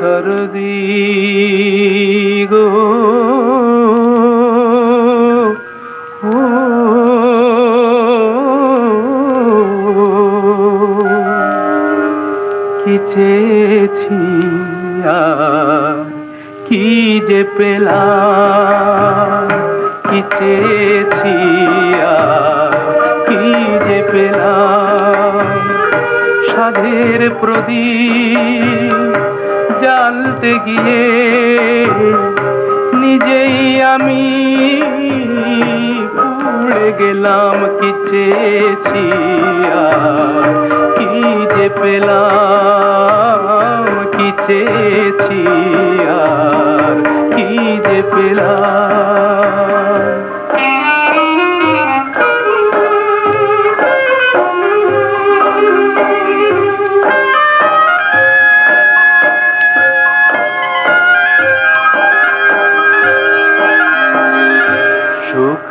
দরদি গো ও কি চেয়েছি আর কি পেলাম সাধের প্রদীপ জ্বালতে গিয়ে নিজেই আমি পুড়ে গেলাম কি চেয়েছি কি যে পেলাম, কি চেয়েছি কি যে পেলাম।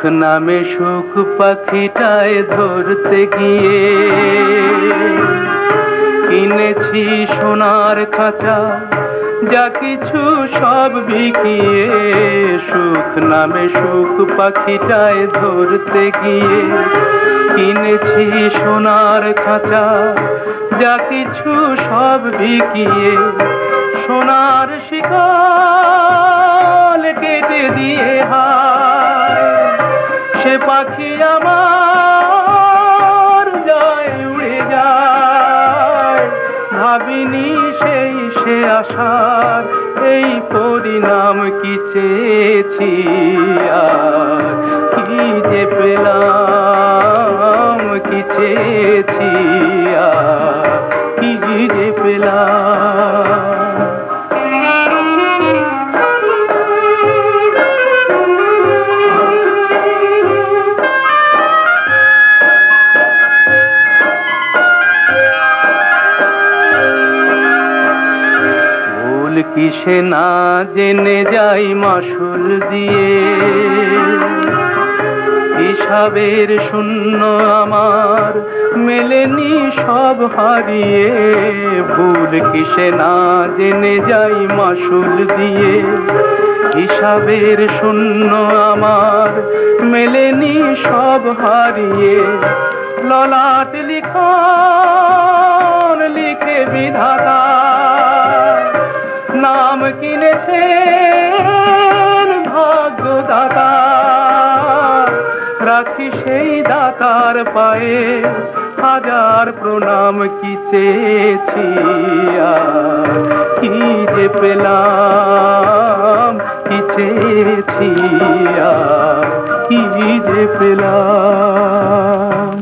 নামে সুখ পাখিটায় ধরতে গিয়ে কিনেছি সোনার খাঁচা, যা কিছু সব বিকিয়ে সুখ নামে সুখ পাখিটায় ধরতে গিয়ে কিনেছি সোনার খাঁচা, যা কিছু সব বিকিয়ে সোনার শিকল কেটে দিয়ে সে পাখি আমার যায় উড়ে যায়। ভাবিনি সেই সে আসার এই পরিণাম কি চেয়েছি কি যে পেলাম, কি চেয়েছি? কিসে না জেনে যাই মাসুল দিয়ে? হিসাবের শূন্য আমার মেলেনি সব হারিয়ে। ভুল কিসে না জেনে যাই মাসুল দিয়ে? হিসাবের শূন্য আমার মেলেনি সব হারিয়ে। ললাট লিখন লিখে বিধাতা কিনেছেন ভাগ্যদাতা। রাখি সেই দাতার পায়ে হাজার প্রণাম কি চেয়েছি কি যে পেলাম, কি চেয়েছি কি যে পেলাম।